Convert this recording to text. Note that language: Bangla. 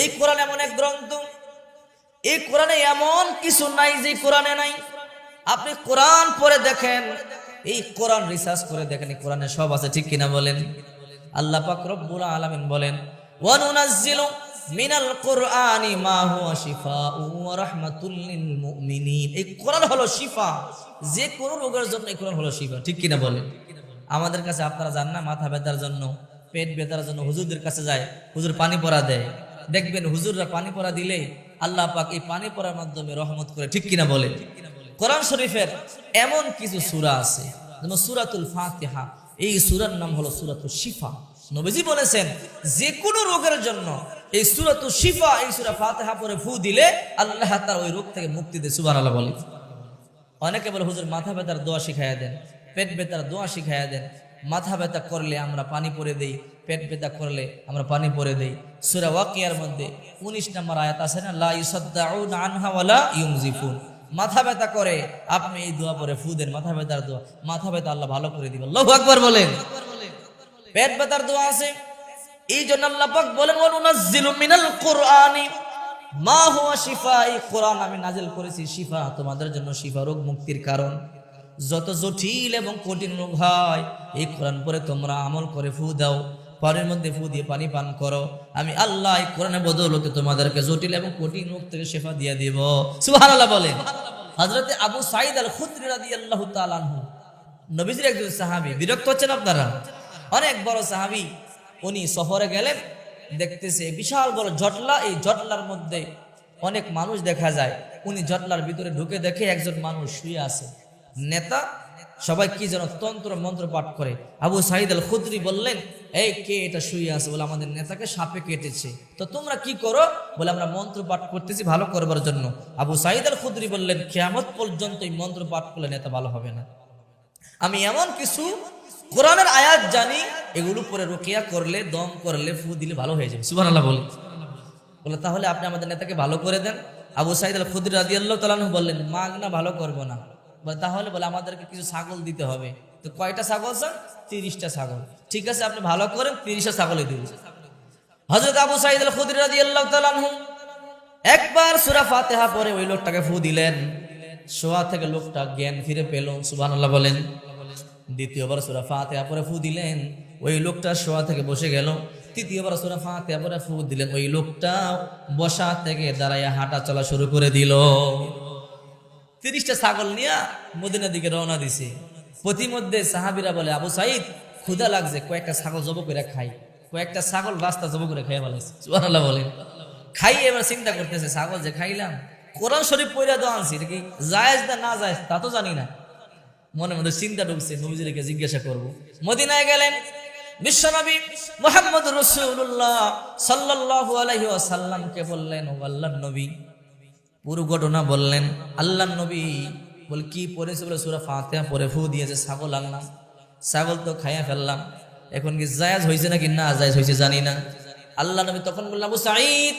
এই কোরআন এমন এক গ্রন্থ। এই কোরআনে এমন কিছু নাই যে কোরআনে নাই। আপনি কোরআন পরে দেখেন, এই কোরআন রিসার্চ করে দেখেন, এই কোরআনে সব আছে, ঠিক কিনা বলেন? আল্লাহ পাক রব্বুল আলামিন বলেন, ওয়ানুনাজ্জিলু মিনাল কুরআনি মা হুয়া শিফাউ ওয়া রাহমাতুল লিল মুমিনিন। এই কোরআন হলো শিফা। যে কোন রোগের জন্য এই কোরআন হলো শিফা, ঠিক কিনা বলেন? আমাদের কাছে আপনারা জান না মাথা ব্যথার জন্য। পেট ব্যথার জন্য হুজুরদের কাছে যায়, হুজুর পানি পড়া দেয়। দেখবেন হুজুররা পানি পড়া দিলে আল্লাহ পাক এই পানি পড়ার মাধ্যমে রহমত করে, ঠিক কিনা বলে কোরআন শরীফের এমন কিছু সূরা আছে যেমন সূরাতুল ফাতিহা, এই সুরার নাম হলো সুরাতুল শিফা। নবীজি বলেছেন, যে কোনো রোগের জন্য এই সুরাতুল শিফা, এই সুরা ফাতেহা পরে ফু দিলে আল্লাহ তার ওই রোগ থেকে মুক্তি দেয়, সুবহানাল্লাহ বলে অনেকে বলে, হুজুর মাথা ব্যথার দোয়া শিখাইয়া দেন, পেট ব্যথার দোয়া শিখাইয়া দেন মাথা ব্যথা করলে আমরা পানি পরে দেই, পেট ব্যথা করলে আমরা পানি পরে দেই। সুরা ওয়াকিয়ার মধ্যে উনিশ নম্বর আয়াত আছে না, লা ইউসাদ্দাউনা আনহা ওয়ালা ইউমজিফুন। মাথা ব্যথা করে, আপনি এই দোয়া পরে ফু দেন, মাথা ব্যথার দোয়া। মাথা ব্যথা আল্লাহ ভালো করে দিবেন। আল্লাহু আকবার বলেন। পেট ব্যথার দোয়া আছে। এই জন্য আল্লাহ পাক বলেন, ওয়ানুনাজ্জিলু মিনাল কুরআনি। মা হুয়া শিফা এই কোরআন আমি নাজিল করেছি শিফা। তোমাদের জন্য শিফা রোগ মুক্তির কারণ। যত জটিল এবং কঠিন রোগ হয়, এই কোরআন পরে তোমরা আমল করে ফু দাও পানির মধ্যে ফু দিয়ে পানি পান করো। আমি আল্লাহ এই কোরআনের বদৌলতে তোমাদেরকে জটিল এবং কঠিন রোগ থেকে শেফা দিয়ে দিব। সুবহানাল্লাহ বলেন, হযরতে আবু সাঈদ আল খুদরি রাদিয়াল্লাহু নবীজির একজন সাহাবী, বিরক্ত হচ্ছেন আপনারা? অনেক বড় সাহাবী, উনি শহরে গেলেন, দেখতেছে বিশাল বড় জটলা, এই জটলার মধ্যে অনেক মানুষ দেখা যায়। উনি জটলার ভিতরে ঢুকে দেখে একজন মানুষ শুয়ে আছে। নেতা, সবাই কি যেন তন্ত্র মন্ত্র পাঠ করে। আবু সাহিদ আল খুদ্রি বললেন, এই কে এটা শুয়ে আছে? বলে, আমাদের নেতাকে সাপে কেটেছে। তো তোমরা কি করো? বলে, আমরা মন্ত্র পাঠ করতেছি ভালো করবার জন্য। আবু সাহিদ আল খুদ্রি বললেন, কেয়ামত পর্যন্ত এই মন্ত্র পাঠ করলে নেতা ভালো হবে না। আমি এমন কিছু কোরআনের আয়াত জানি, এগুলো পরে রোকিয়া করলে, দম করলে, ফু দিলে ভালো হয়ে যাবে। সুবান আল্লাহ বলে। বলে, তাহলে আপনি আমাদের নেতাকে ভালো করে দেন। আবু সাইদ আল খুদ্র রাজি আল্লাহ তালু বললেন মাগ না ভালো করব না। তাহলে বলে আমাদেরকে কিছু ছাগল দিতে হবে। তো কয়টা ছাগল, স্যার? তিরিশটা ছাগল। ঠিক আছে, আপনি ভালো করেন, তিরিশটা ছাগলই দিন। হজরত আবু সাইদ আল রাজি আল্লাহ একবার সুরা ফাতেহা পরে ওই লোকটাকে ফু দিলেন। শোয়া থেকে লোকটা জ্ঞান ফিরে পেল সুবান বলেন। দ্বিতীয়বার সুরা ফাতেহা পরে ফু দিলেন, ওই লোকটা শোয়া থেকে বসে গেল। তৃতীয়বার সুরা ফাতেহা পরে ফু দিলেন, ওই লোকটা বসা থেকে দাঁড়াইয়া হাঁটা চলা শুরু করে দিল। তিরিশটা ছাগল নিয়ে মদিনার দিকে রওনা দিছে। প্রতিমধ্যে সাহাবিরা বলে, আবু সাইদ ক্ষুদা লাগছে, কয়েকটা ছাগল জব করে খাই। কয়েকটা ছাগল রাস্তা জব করে খাই বলে সুবহানাল্লাহ বলে খাই এবার চিন্তা করতেছে, ছাগল যে খাইলাম, কোরআন শরীফ পইরা তো আনছি, এটা কি জায়েজ না না জায়েজ, তা তো জানি না। মনে মধ্যে চিন্তা ঢুকছে নবীজিকে জিজ্ঞাসা করব, মদিনায় গেলেন? বিশ্বনবী মোহাম্মদ রসুল্লাহ সাল্লাল্লাহু আলাইহি ওয়াসাল্লামকে বললেন ও আল্লাহর নবী। পুরো ঘটনা বললেন আল্লাহ নবী বল, কি পড়েছে বলে সুরা ফাঁতে পরে ফু দিয়েছে, ছাগল আনলাম। ছাগল তো খাইয়া ফেললাম। এখন কি জায়াজ হয়েছে নাকি না জায়াজ হয়েছে জানি না। আল্লাহ নবী তখন বললাম সাঈদ